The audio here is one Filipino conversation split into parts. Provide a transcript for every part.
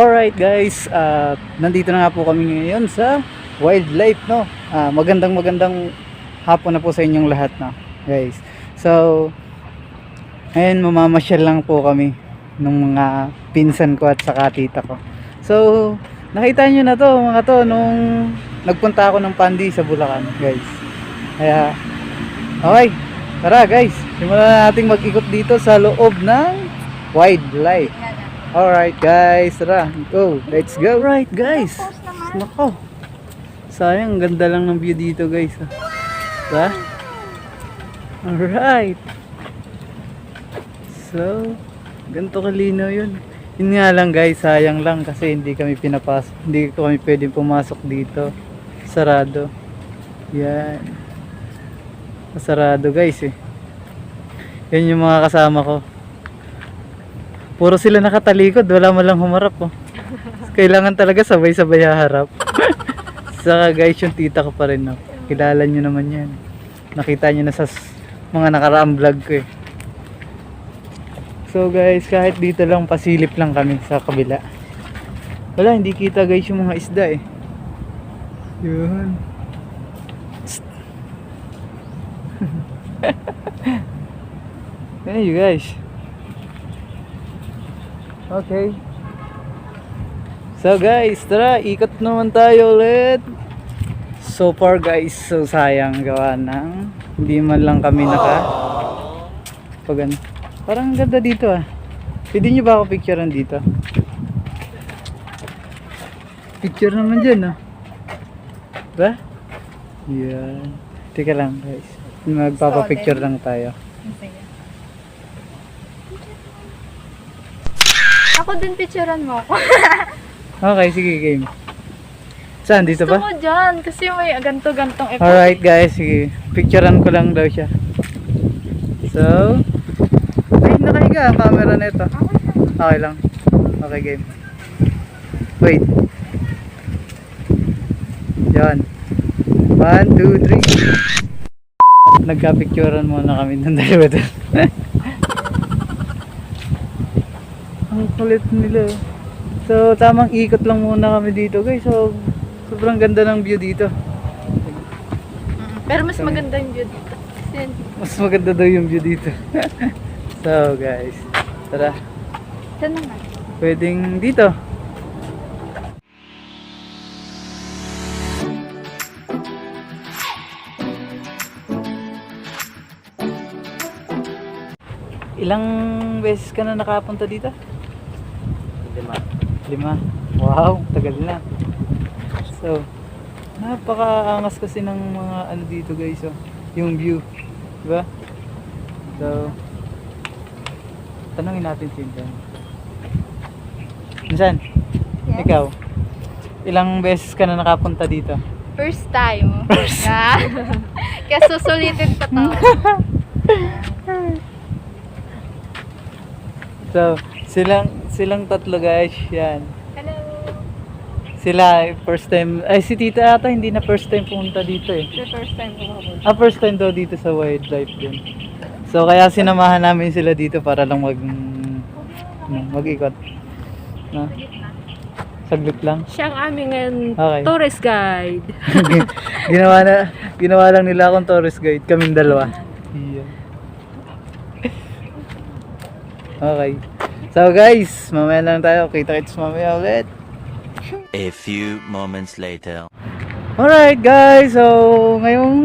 Alright guys, uh, nandito na nga po kami ngayon sa wildlife no. Ah, magandang magandang hapon na po sa inyong lahat no, guys. So, ngayon mamamasyal lang po kami ng mga pinsan ko at saka tita ko. So, nakita nyo na to mga to nung nagpunta ako ng Pandi sa Bulacan guys. Kaya, okay, tara guys, simulan na nating mag-ikot dito sa loob ng wildlife. Alright guys, tara, go, let's go. Alright guys, nako, sayang, ganda lang ng view dito guys. ah. Diba? Alright. So, ganito kalinaw yun. Yun nga lang guys, sayang lang kasi hindi kami pinapasok, hindi kami pwedeng pumasok dito. Sarado. Yan. Sarado guys eh. Yan yung mga kasama ko. Puro sila nakatalikod, wala man lang humarap oh. Kailangan talaga sabay-sabay haharap. Saka guys, yung tita ko pa rin no. Kilala nyo naman yan. Nakita nyo na sa mga nakaraang vlog ko eh. So guys, kahit dito lang pasilip lang kami sa kabila. Wala, hindi kita guys yung mga isda eh. Yun. Hey you guys. Okay. So guys, tara, ikot naman tayo ulit. So far guys, so sayang gawa ng hindi man lang kami naka pag ano. Parang ang ganda dito ah. Pwede nyo ba ako picturean dito? Picture naman dyan ah. Ba? Yan. Teka lang guys. Magpapapicture lang tayo. Ako din picturean mo ako. Okay, sige game. Saan? Dito Gusto ba? mo dyan kasi may ganto-gantong effect. Alright guys, sige. Picturean ko lang daw siya. So, ay nakahiga ang camera nito. Okay lang. Okay game. Wait. Yan. One, two, three. Nagka-picturean muna kami ng dalawa doon. ang kulit nila. So, tamang ikot lang muna kami dito guys. So, sobrang ganda ng view dito. Pero mas maganda yung view dito. Mas maganda daw yung view dito. so guys, tara. Saan naman? Pwedeng dito. Ilang beses ka na nakapunta dito? Lima. Lima. Wow, tagal na. So, napakaangas kasi ng mga ano dito guys, oh. Yung view. Diba? So, tanongin natin si Intan. Minsan, Yes. ikaw, ilang beses ka na nakapunta dito? First time. Na. Kaya susulitin pa to. So, silang silang tatlo guys, yan. Hello. Sila first time, ay si Tita ata hindi na first time pumunta dito eh. The first time ako. Ah, first time daw dito sa wildlife din. So, kaya sinamahan namin sila dito para lang mag mag-ikot. No? Saglit lang. Siya ang aming ngayon Okay. tourist guide. ginawa na ginawa lang nila akong tourist guide kaming dalawa. Yeah. Okay. So guys, mamaya lang tayo. Kita-kits mamaya ulit. A few moments later. Alright guys, so ngayong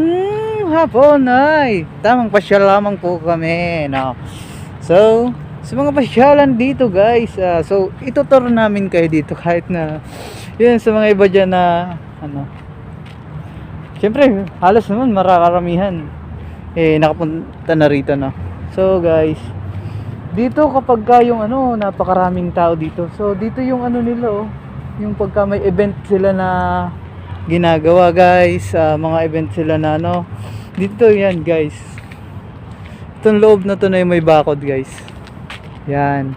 hapon ay tamang pasyal lamang po kami. No? So, sa mga pasyalan dito guys, ah, so itutur namin kayo dito kahit na yun sa mga iba dyan na ano. Siyempre, halos naman marakaramihan eh nakapunta na rito no. So guys, dito kapag ka yung ano, napakaraming tao dito. So dito yung ano nila oh, yung pagka may event sila na ginagawa guys. Ah, mga event sila na ano. Dito yan guys. Itong loob na to na yung may bakod guys. Yan.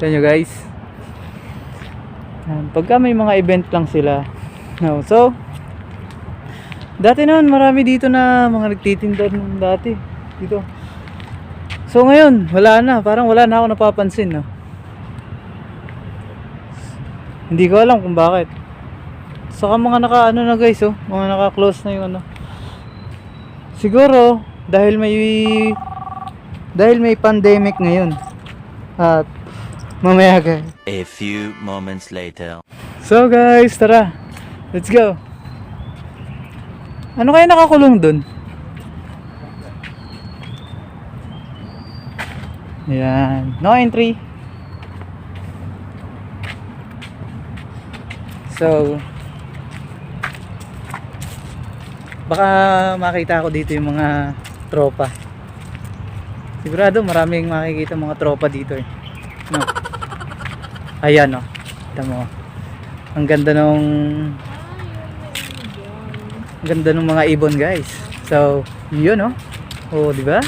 Yan nyo guys. Yan. pagka may mga event lang sila. No, so dati naman marami dito na mga nagtitinda dati. Dito so ngayon wala na parang wala na ako napapansin no Hindi ko alam kung bakit. Saka mga naka ano na guys oh, mga naka-close na yung ano. Siguro dahil may dahil may pandemic ngayon. At mamaya guys. A few moments later. So guys, tara. Let's go. Ano kaya nakakulong dun? Yan. No entry. So, baka makita ko dito yung mga tropa. Sigurado maraming makikita mga tropa dito eh. No. Ayan oh. Kita mo. Ang ganda nung ang ganda ng mga ibon guys. So, yun oh. Oh, di ba?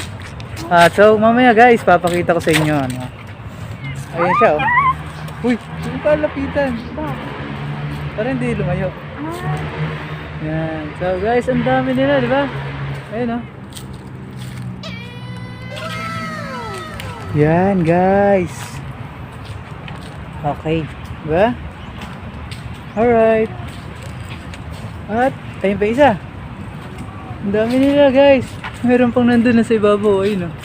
Ah, so mamaya guys, papakita ko sa inyo ano. Ayun siya oh. Uy, yung kalapitan. Para hindi lumayo. Yan. So guys, ang dami nila, di ba? Ayun oh. Yan guys. Okay. Di ba? Alright. At, ayun pa isa. Ang dami nila guys. Meron pang nandun na sa ibabaw. Ayun oh.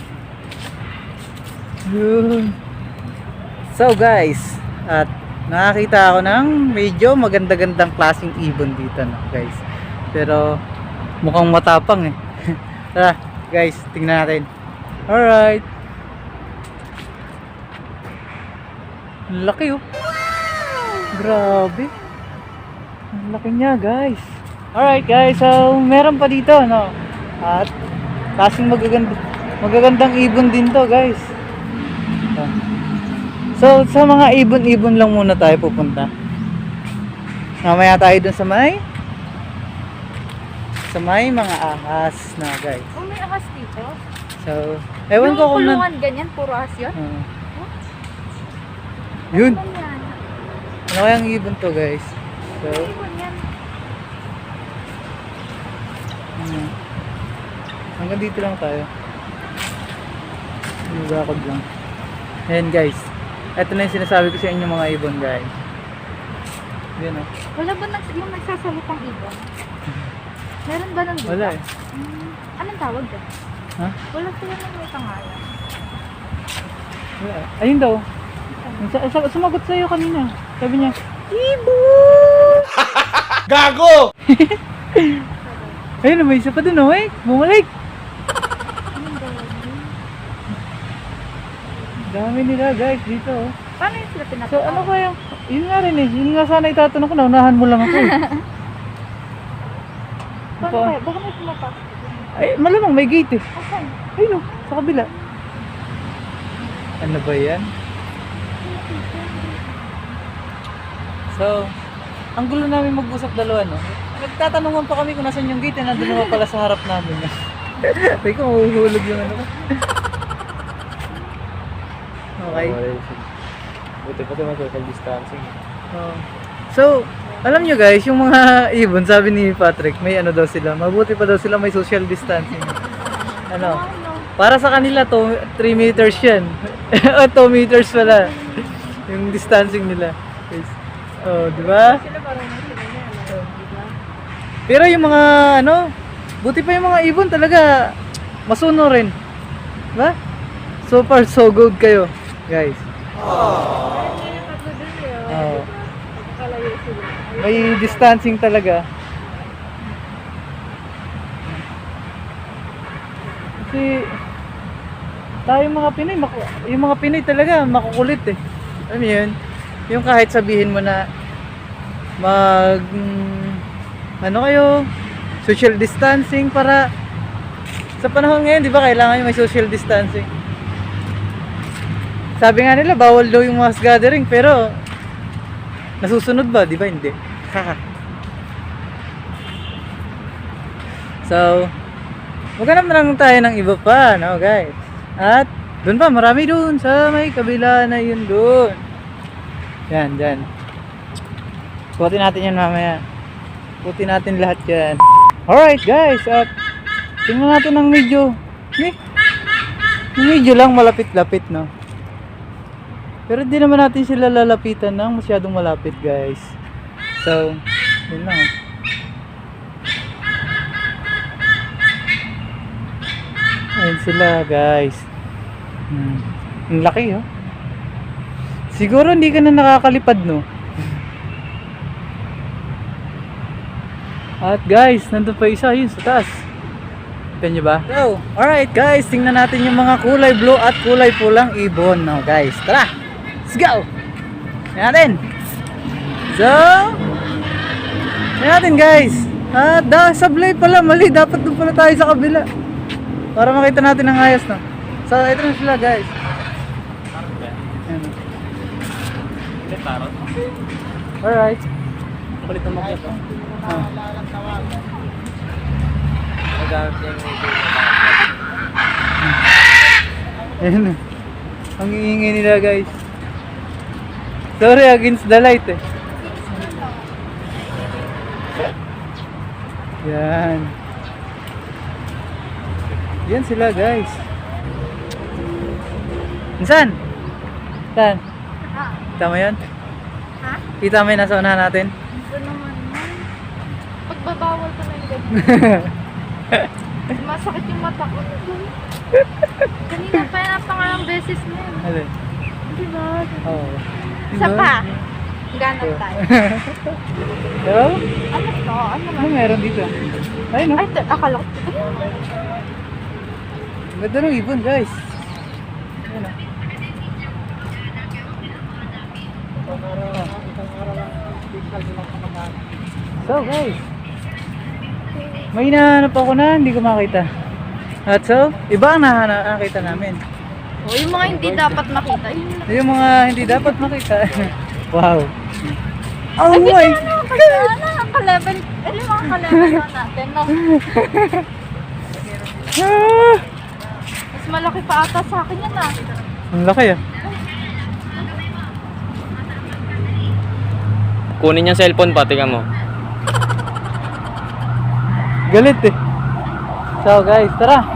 So guys, at nakakita ako ng medyo maganda-gandang klaseng ibon dito no, guys. Pero mukhang matapang eh. Tara, guys, tingnan natin. Alright. Laki oh. Grabe. Ang laki niya, guys. Alright, guys. So, meron pa dito, no? At, kasing magaganda, magagandang ibon din to, guys. So, sa mga ibon-ibon lang muna tayo pupunta. Mamaya tayo dun sa may sa may mga ahas na, guys. Oh, may ahas dito. So, ewan yung ko kung kulungan ganyan, puro ahas yun. Ah. yun. Ano? Ano kayang ibon to, guys? So, Ibon yan. Hmm. Hanggang dito lang tayo. Nagakod lang. Ayan guys. Ito na yung sinasabi ko sa inyo mga ibon guys. Yan oh. Wala ba nag yung nagsasalitang ibon? Meron ba nang dito? Wala eh. Hmm, anong tawag doon? Ha? Wala sila nang may pangalan. Wala. Ayun daw. Sa- sa- Sumagot sa'yo kanina. Sabi niya, Ibon! Gago! Ayun, may isa pa dun oh eh. Bumalik. Anong tawag yun? Dami nila guys dito oh. Paano yung sila So pinatawag? ano kaya? Yun nga rin eh. Yun nga sana itatanong ko. Naunahan mo lang ako eh. Paano Pa- kaya? Baka may pumapasok. Ay, malamang may gate eh. Asan? Ayun oh, sa kabila. Ano ba yan? So, ang gulo namin mag-usap dalawa, no? Nagtatanungan pa kami kung nasan yung gate, eh, nandun naman pala sa harap namin. Sabi ko, mahuhulog yung ano ko. okay. Buti pa naman social distancing. Oh. So, alam nyo guys, yung mga ibon, sabi ni Patrick, may ano daw sila, mabuti pa daw sila may social distancing. Ano? Para sa kanila, 2, 3 meters yan. o 2 meters pala. yung distancing nila. Guys. Oh, di ba? Pero yung mga ano, buti pa yung mga ibon talaga masuno rin. Ba? So far so good kayo, guys. Oh. Nakalayo sila. May distancing talaga. Kasi tayo mga Pinoy, maku- yung mga Pinoy talaga makukulit eh. Alam mo yun? Yung kahit sabihin mo na mag ano kayo social distancing para sa panahon ngayon, di ba kailangan yung may social distancing. Sabi nga nila, bawal daw yung mass gathering, pero nasusunod ba? Di ba hindi? so, maghanap na lang tayo ng iba pa, no guys? At, doon pa, marami doon sa may kabila na yun doon. Yan, dyan. Kutin natin yan mamaya. Kutin natin lahat yan. Alright guys, at tingnan natin ng medyo, eh, medyo lang malapit-lapit, no? Pero hindi naman natin sila lalapitan ng masyadong malapit guys. So, yun lang. oh. Ayun sila guys. Hmm. Ang laki oh. Siguro hindi ka na nakakalipad no. At guys, nandun pa isa yun sa taas. Kita nyo ba? So, alright guys, tingnan natin yung mga kulay blue at kulay pulang ibon. No, guys, tara! Let's go! Tingnan natin! So, tingnan natin guys. Ah, da, sablay pala, mali. Dapat doon pala tayo sa kabila. Para makita natin ang ayos, no? So, ito na sila guys. Hindi, parot. Alright. Kulit na makita. Ah. Nagagawin yung ito. Ayan na. Ang iingay nila guys. Sorry, against the light eh. Yan. Yan sila guys. Saan? Saan? Kita mo yun? ha? Kita mo yun nasa unahan natin? Ito naman yun. Pagbabawal ka ng gabi. Masakit yung mata ko. Kanina pa yan ang pangalang beses na yun. Alin? Di ba? Oo. Isa pa. Ganap tayo. Ano to? Ano ano naman? meron dito? Ayun no? Ay, akala ko. Ganda ng ibon guys. Ayun oh. So guys, may hinahanap ako na hindi ko makita. At so, iba ang nakita namin. O, yung mga hindi dapat makita. Yun lang. Yung mga hindi dapat makita. wow. Oh Ay, my ano, kasi ano, ka-level, ano yung mga ka-level na natin, no? Ah! Mas malaki pa ata sa akin yan, ah. Ang laki ah. Kunin yung cellphone pa, tingnan mo. Galit eh. So guys, tara.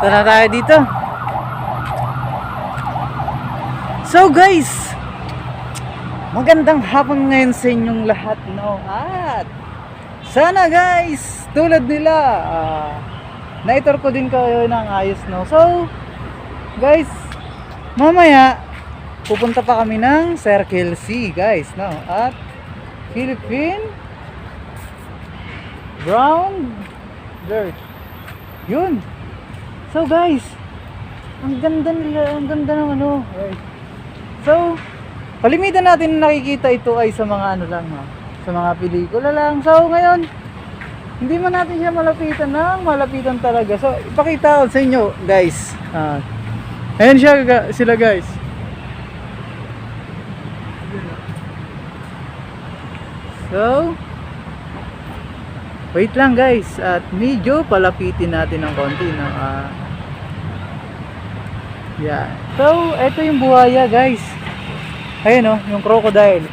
Tara tayo dito. So guys, magandang hapon ngayon sa inyong lahat, no? At sana guys, tulad nila, ah, naitor ko din kayo ng ayos, no? So, guys, mamaya, pupunta pa kami ng Circle C, guys, no? At Philippine brown dirt. Yun. So guys, ang ganda nila, ang ganda ng ano. So, kalimitan natin na nakikita ito ay sa mga ano lang, ha? sa mga pelikula lang. So ngayon, hindi man natin siya malapitan ng malapitan talaga. So, ipakita ko sa inyo, guys. Ah, ayan siya, sila guys. So, Wait lang guys, at medyo palapitin natin ng konti ng ah Yeah. So, ito yung buhaya guys. Ayun oh, yung crocodile.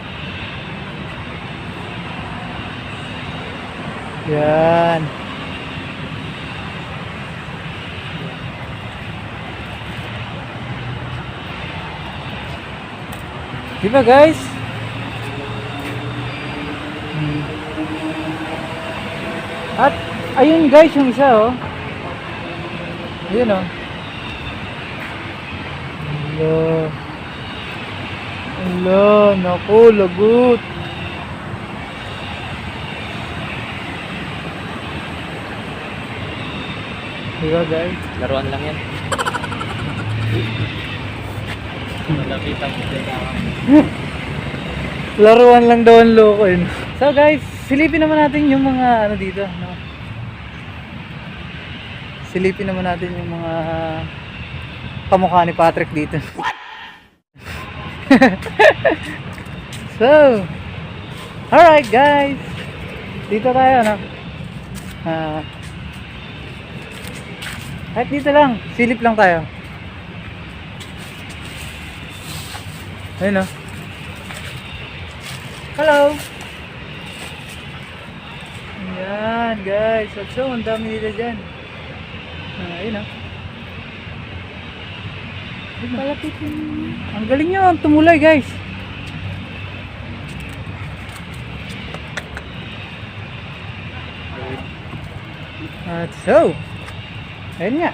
Yan. Di ba guys? At ayun guys yung isa oh. Ayun oh. Hello. Hello, naku, lagot. Diba guys? Laruan lang yan. Malapitan ko din Laruan lang daw ang loko yun. So guys, silipin naman natin yung mga ano dito, no? Silipin naman natin yung mga kamukha ni Patrick dito. so, alright guys. Dito tayo, no? Ah, kahit dito lang, silip lang tayo. Ayun, no? Hello! Ayan, guys. At so, ang dami nila dyan. Ah, ayun ah. Palapitin. Ang galing nyo, tumulay guys. At so, ayun nga.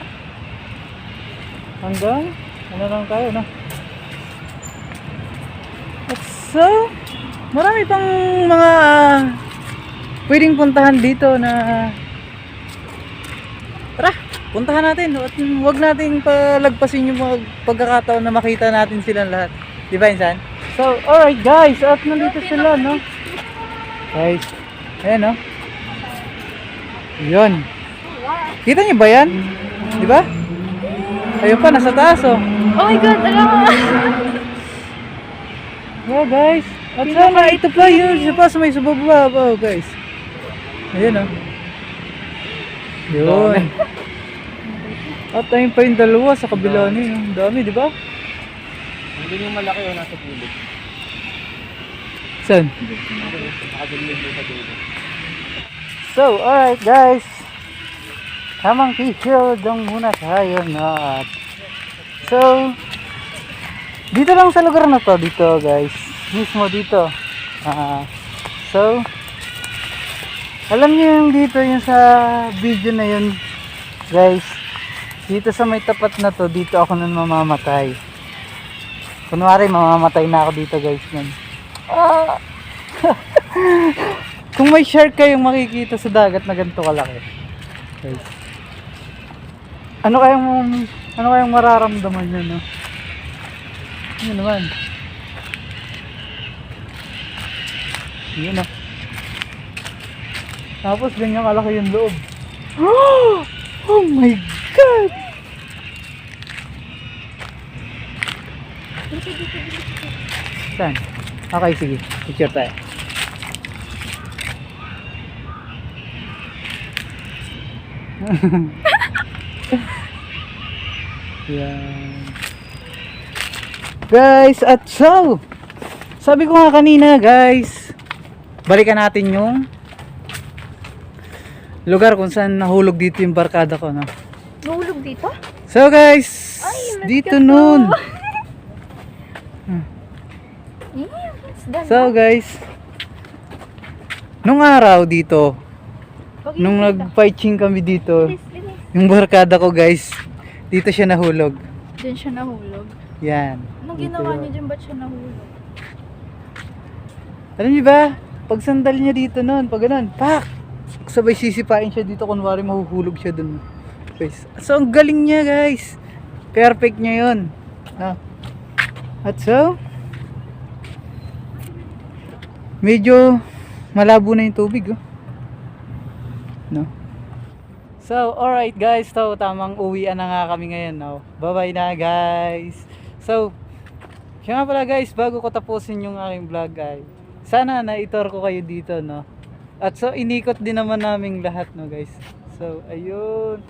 Hanggang, ano lang tayo, no? At so, marami pang mga pwedeng puntahan dito na puntahan natin. At huwag nating palagpasin yung mga pagkakataon na makita natin silang lahat. Di ba, Insan? So, alright guys. At nandito sila, no? Guys. Ayan, no? Yun. Kita niyo ba yan? Di ba? Ayun pa, nasa taas, oh. Oh my God, alam mo. Yeah, guys. At sana, ito pa yun. Isa pa sa may subaba. Oh, guys. Ayan, oh. Yun. At ayun pa yung dalawa sa kabila niyo. Ang dami, di ba? Hindi yung malaki o nasa gilid. Saan? Nakagilid yung sa gilid. So, alright guys. Tamang t-shirt lang muna tayo na at So, dito lang sa lugar na to, dito guys. Mismo dito. Ah, so, alam niyo yung dito yung sa video na yun, guys. Dito sa may tapat na to, dito ako nun mamamatay. Kunwari, mamamatay na ako dito guys nun. Ah! Kung may shark kayong makikita sa dagat na ganito kalaki. Guys. Ano kayang ano kayang mararamdaman niyo, no? Yun naman. Yun na. Tapos ganyan kalaki yung loob. Oh my God! Saan? Okay, sige. Picture tayo. Yan. Guys, at so, sabi ko nga kanina guys, balikan natin yung lugar kung saan nahulog dito yung barkada ko, no? Nahulog dito? So guys, Ay, dito nun. Eh, what's that? So guys, nung araw dito, nung nag-fighting kami dito, Bilis, bilis. yung barkada ko guys, dito siya nahulog. Diyan siya nahulog. Yan. Anong ginawa niya dyan? Ba't siya nahulog? Alam niyo ba? Pag sandal niya dito noon, pag ganun, pak! Sabay sisipain siya dito, kunwari mahuhulog siya dun. Guys. So, ang galing niya, guys. Perfect niya yun. No? At so, medyo malabo na yung tubig, oh. No? So, alright guys. So, tamang uwian na nga kami ngayon, no? Bye-bye na, guys. So, siya nga pala guys, bago ko tapusin yung aking vlog ay sana na-tour ko kayo dito, no? At so, inikot din naman namin lahat, no guys? So, ayun.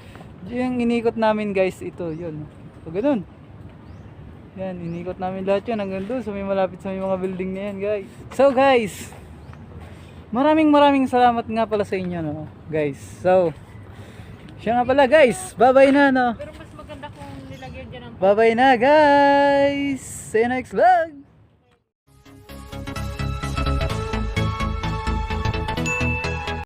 Yung inikot namin guys, ito, yun. So, ganun. Yan, inikot namin lahat yun hanggang doon. So, may malapit sa may mga building na yan, guys. So, guys, maraming maraming salamat nga pala sa inyo, no? Guys, so, siya nga pala, guys. Bye-bye na, no? Pero mas maganda kung nilagyan dyan ng Bye-bye na, guys! See you next vlog!